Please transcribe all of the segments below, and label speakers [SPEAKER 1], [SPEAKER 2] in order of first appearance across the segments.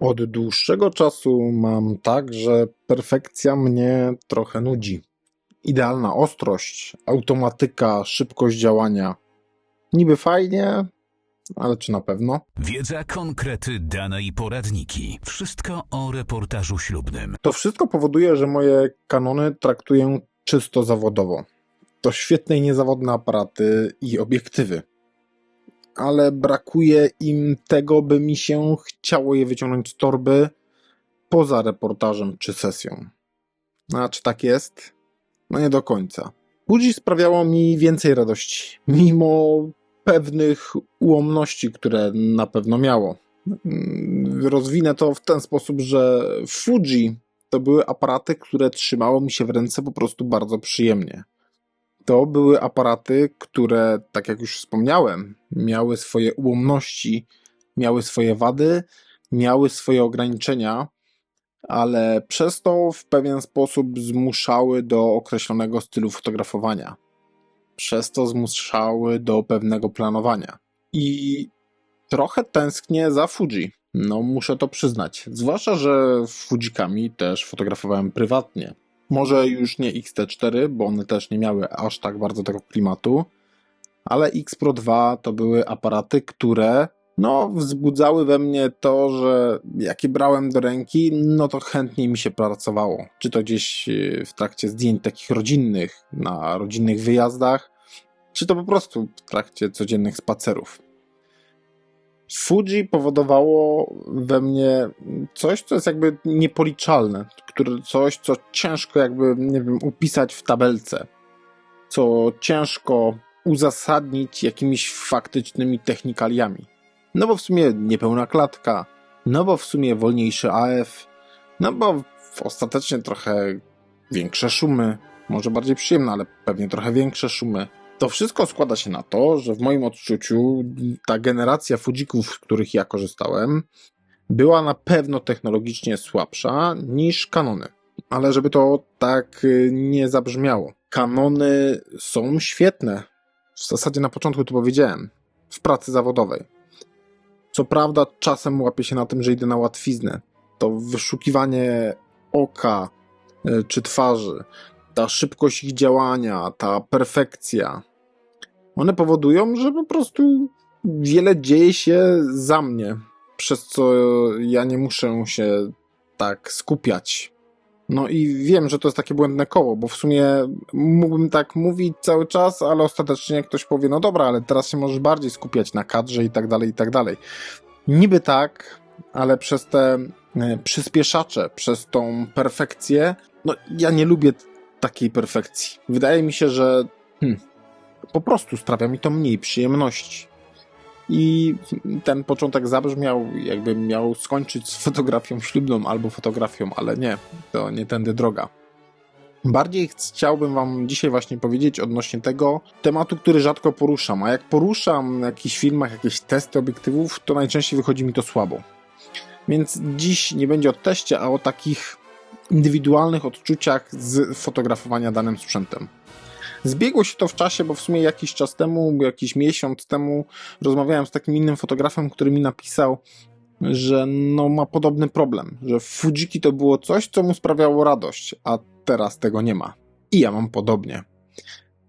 [SPEAKER 1] Od dłuższego czasu mam tak, że perfekcja mnie trochę nudzi. Idealna ostrość, automatyka, szybkość działania. Niby fajnie, ale czy na pewno?
[SPEAKER 2] Wiedza, konkrety, dane i poradniki. Wszystko o reportażu ślubnym.
[SPEAKER 1] To wszystko powoduje, że moje kanony traktuję czysto zawodowo. To świetne i niezawodne aparaty i obiektywy. Ale brakuje im tego, by mi się chciało je wyciągnąć z torby poza reportażem czy sesją. A czy tak jest? No nie do końca. Fuji sprawiało mi więcej radości, mimo pewnych ułomności, które na pewno miało. Rozwinę to w ten sposób, że Fuji to były aparaty, które trzymało mi się w ręce po prostu bardzo przyjemnie. To były aparaty, które, tak jak już wspomniałem, miały swoje ułomności, miały swoje wady, miały swoje ograniczenia, ale przez to w pewien sposób zmuszały do określonego stylu fotografowania. Przez to zmuszały do pewnego planowania. I trochę tęsknię za Fuji. No, muszę to przyznać. Zwłaszcza, że Fujikami też fotografowałem prywatnie. Może już nie X-T4, bo one też nie miały aż tak bardzo tego klimatu, ale X Pro 2 to były aparaty, które no, wzbudzały we mnie to, że jak je brałem do ręki, no to chętniej mi się pracowało. Czy to gdzieś e, w trakcie zdjęć takich rodzinnych, na rodzinnych wyjazdach, czy to po prostu w trakcie codziennych spacerów. Fuji powodowało we mnie coś, co jest jakby niepoliczalne, które, coś, co ciężko jakby, nie wiem, upisać w tabelce, co ciężko uzasadnić jakimiś faktycznymi technikaliami. No bo w sumie niepełna klatka, no bo w sumie wolniejszy AF, no bo ostatecznie trochę większe szumy, może bardziej przyjemne, ale pewnie trochę większe szumy. To wszystko składa się na to, że w moim odczuciu ta generacja Fujików, z których ja korzystałem, była na pewno technologicznie słabsza niż kanony. Ale żeby to tak y, nie zabrzmiało. Kanony są świetne. W zasadzie na początku to powiedziałem. W pracy zawodowej. Co prawda, czasem łapię się na tym, że idę na łatwiznę. To wyszukiwanie oka y, czy twarzy, ta szybkość ich działania, ta perfekcja, one powodują, że po prostu wiele dzieje się za mnie, przez co ja nie muszę się tak skupiać. No i wiem, że to jest takie błędne koło, bo w sumie mógłbym tak mówić cały czas, ale ostatecznie ktoś powie, no dobra, ale teraz się możesz bardziej skupiać na kadrze i tak dalej, i tak dalej. Niby tak, ale przez te e, przyspieszacze, przez tą perfekcję, no ja nie lubię takiej perfekcji. Wydaje mi się, że hmm, po prostu sprawia mi to mniej przyjemności. I ten początek zabrzmiał, jakbym miał skończyć z fotografią ślubną albo fotografią, ale nie, to nie tędy droga. Bardziej chciałbym Wam dzisiaj właśnie powiedzieć odnośnie tego tematu, który rzadko poruszam. A jak poruszam w jakichś filmach jakieś testy obiektywów, to najczęściej wychodzi mi to słabo. Więc dziś nie będzie o teście, a o takich indywidualnych odczuciach z fotografowania danym sprzętem. Zbiegło się to w czasie, bo w sumie jakiś czas temu, jakiś miesiąc temu rozmawiałem z takim innym fotografem, który mi napisał, że no ma podobny problem, że Fujiki to było coś, co mu sprawiało radość, a teraz tego nie ma. I ja mam podobnie.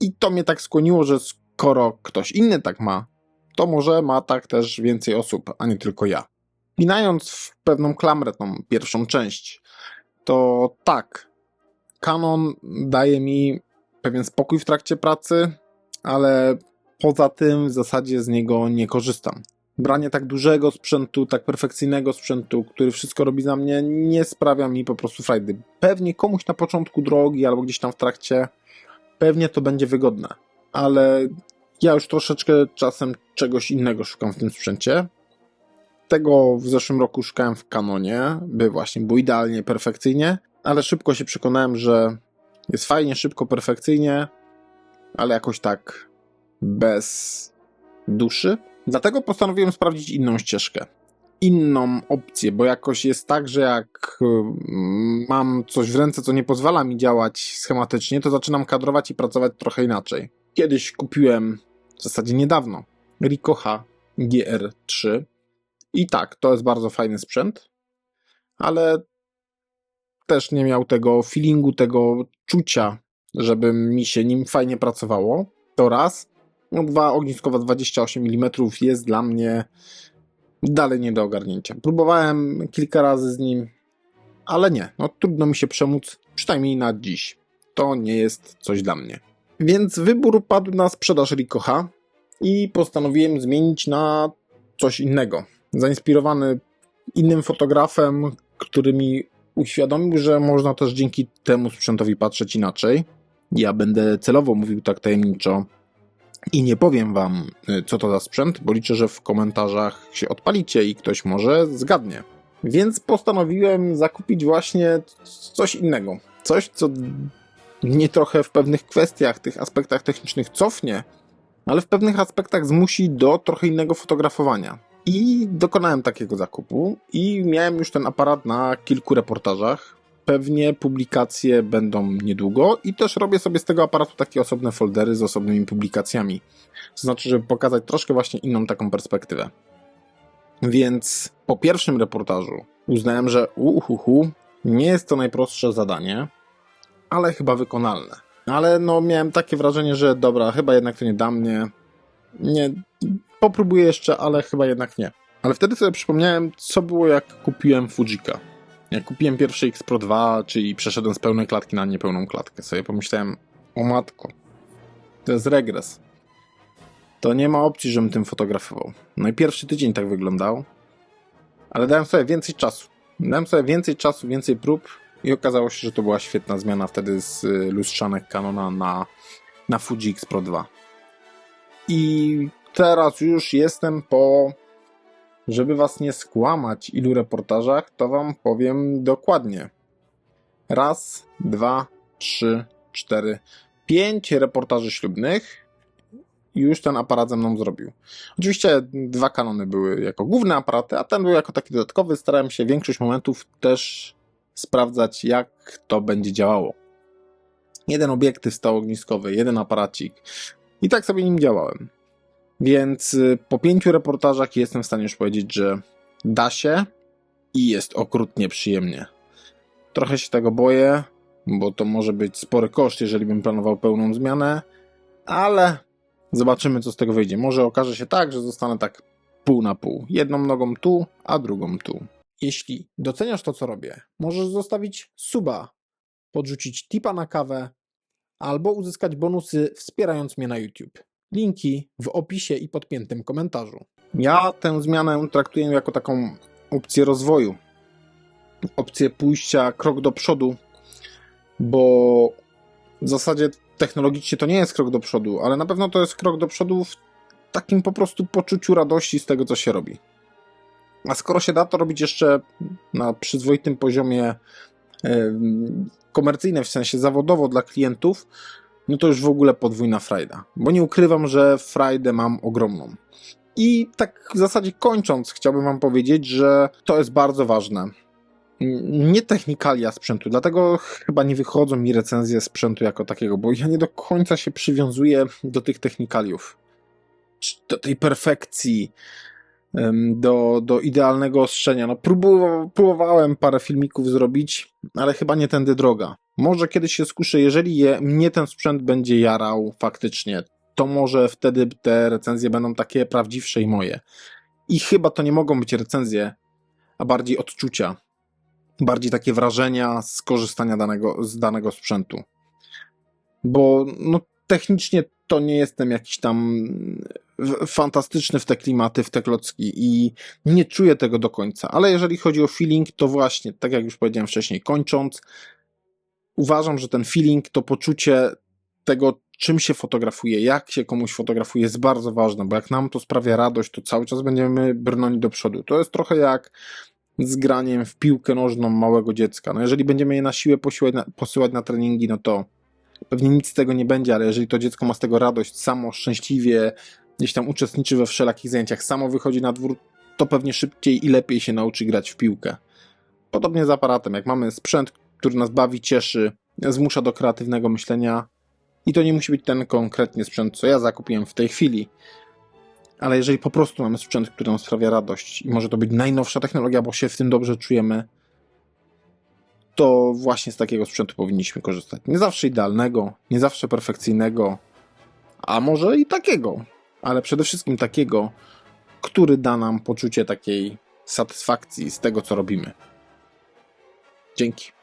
[SPEAKER 1] I to mnie tak skłoniło, że skoro ktoś inny tak ma, to może ma tak też więcej osób, a nie tylko ja. Minając w pewną klamrę tą pierwszą część, to tak, Canon daje mi pewien spokój w trakcie pracy, ale poza tym w zasadzie z niego nie korzystam. Branie tak dużego sprzętu, tak perfekcyjnego sprzętu, który wszystko robi za mnie, nie sprawia mi po prostu frajdy. Pewnie komuś na początku drogi albo gdzieś tam w trakcie, pewnie to będzie wygodne, ale ja już troszeczkę czasem czegoś innego szukam w tym sprzęcie. Tego w zeszłym roku szukałem w Canonie, by właśnie było idealnie, perfekcyjnie, ale szybko się przekonałem, że jest fajnie, szybko, perfekcyjnie, ale jakoś tak bez duszy. Dlatego postanowiłem sprawdzić inną ścieżkę. Inną opcję, bo jakoś jest tak, że jak mm, mam coś w ręce, co nie pozwala mi działać schematycznie, to zaczynam kadrować i pracować trochę inaczej. Kiedyś kupiłem, w zasadzie niedawno, Rikocha GR3 i tak, to jest bardzo fajny sprzęt, ale też nie miał tego feelingu, tego czucia, żeby mi się nim fajnie pracowało. To raz. No, dwa, ogniskowa 28 mm jest dla mnie dalej nie do ogarnięcia. Próbowałem kilka razy z nim, ale nie, no trudno mi się przemóc, przynajmniej na dziś. To nie jest coś dla mnie. Więc wybór padł na sprzedaż Rikocha i postanowiłem zmienić na coś innego. Zainspirowany innym fotografem, który mi uświadomił, że można też dzięki temu sprzętowi patrzeć inaczej. Ja będę celowo mówił tak tajemniczo i nie powiem wam, y, co to za sprzęt, bo liczę, że w komentarzach się odpalicie i ktoś może zgadnie. Więc postanowiłem zakupić właśnie coś innego. Coś, co mnie trochę w pewnych kwestiach, tych aspektach technicznych cofnie, ale w pewnych aspektach zmusi do trochę innego fotografowania. I dokonałem takiego zakupu i miałem już ten aparat na kilku reportażach. Pewnie publikacje będą niedługo i też robię sobie z tego aparatu takie osobne foldery z osobnymi publikacjami. To znaczy, żeby pokazać troszkę właśnie inną taką perspektywę. Więc po pierwszym reportażu uznałem, że uhuhu, nie jest to najprostsze zadanie, ale chyba wykonalne. Ale no miałem takie wrażenie, że dobra, chyba jednak to nie da mnie. Nie, popróbuję jeszcze, ale chyba jednak nie. Ale wtedy sobie przypomniałem, co było jak kupiłem Fujika. Jak kupiłem pierwszy X Pro 2, czyli przeszedłem z pełnej klatki na niepełną klatkę, sobie pomyślałem, o matko, to jest regres. To nie ma opcji, żebym tym fotografował. No i pierwszy tydzień tak wyglądał, ale dałem sobie więcej czasu. Dałem sobie więcej czasu, więcej prób i okazało się, że to była świetna zmiana wtedy z y, lustrzanek Canona na, na Fuji X Pro 2. I teraz już jestem po, żeby was nie skłamać, ilu reportażach, to wam powiem dokładnie. Raz, dwa, trzy, cztery, pięć reportaży ślubnych i już ten aparat ze mną zrobił. Oczywiście dwa kanony były jako główne aparaty, a ten był jako taki dodatkowy. Starałem się większość momentów też sprawdzać, jak to będzie działało. Jeden obiektyw stał ogniskowy, jeden aparacik. I tak sobie nim działałem. Więc y, po pięciu reportażach jestem w stanie już powiedzieć, że da się i jest okrutnie przyjemnie. Trochę się tego boję, bo to może być spory koszt, jeżeli bym planował pełną zmianę, ale zobaczymy, co z tego wyjdzie. Może okaże się tak, że zostanę tak pół na pół. Jedną nogą tu, a drugą tu. Jeśli doceniasz to, co robię, możesz zostawić suba, podrzucić tipa na kawę albo uzyskać bonusy wspierając mnie na YouTube. Linki w opisie i podpiętym komentarzu. Ja tę zmianę traktuję jako taką opcję rozwoju, opcję pójścia krok do przodu, bo w zasadzie technologicznie to nie jest krok do przodu, ale na pewno to jest krok do przodu w takim po prostu poczuciu radości z tego, co się robi. A skoro się da to robić jeszcze na przyzwoitym poziomie komercyjnym, w sensie zawodowo dla klientów, no to już w ogóle podwójna frajda. Bo nie ukrywam, że frajdę mam ogromną. I tak w zasadzie kończąc, chciałbym Wam powiedzieć, że to jest bardzo ważne. Nie technikalia sprzętu, dlatego chyba nie wychodzą mi recenzje sprzętu jako takiego, bo ja nie do końca się przywiązuję do tych technikaliów. Do tej perfekcji, do, do idealnego ostrzenia. No, próbowałem parę filmików zrobić, ale chyba nie tędy droga. Może kiedyś się skuszę, jeżeli je, mnie ten sprzęt będzie jarał faktycznie, to może wtedy te recenzje będą takie prawdziwsze i moje. I chyba to nie mogą być recenzje, a bardziej odczucia. Bardziej takie wrażenia z korzystania danego, z danego sprzętu. Bo no, technicznie to nie jestem jakiś tam fantastyczny w te klimaty, w te klocki i nie czuję tego do końca. Ale jeżeli chodzi o feeling, to właśnie, tak jak już powiedziałem wcześniej, kończąc, uważam, że ten feeling, to poczucie tego, czym się fotografuje, jak się komuś fotografuje, jest bardzo ważne, bo jak nam to sprawia radość, to cały czas będziemy brnąć do przodu. To jest trochę jak z graniem w piłkę nożną małego dziecka. No jeżeli będziemy je na siłę posyłać na, posyłać na treningi, no to pewnie nic z tego nie będzie, ale jeżeli to dziecko ma z tego radość, samo szczęśliwie gdzieś tam uczestniczy we wszelakich zajęciach, samo wychodzi na dwór, to pewnie szybciej i lepiej się nauczy grać w piłkę. Podobnie z aparatem, jak mamy sprzęt, który nas bawi, cieszy, zmusza do kreatywnego myślenia i to nie musi być ten konkretnie sprzęt, co ja zakupiłem w tej chwili, ale jeżeli po prostu mamy sprzęt, który nam sprawia radość i może to być najnowsza technologia, bo się w tym dobrze czujemy, to właśnie z takiego sprzętu powinniśmy korzystać. Nie zawsze idealnego, nie zawsze perfekcyjnego, a może i takiego, ale przede wszystkim takiego, który da nam poczucie takiej satysfakcji z tego, co robimy. Dzięki.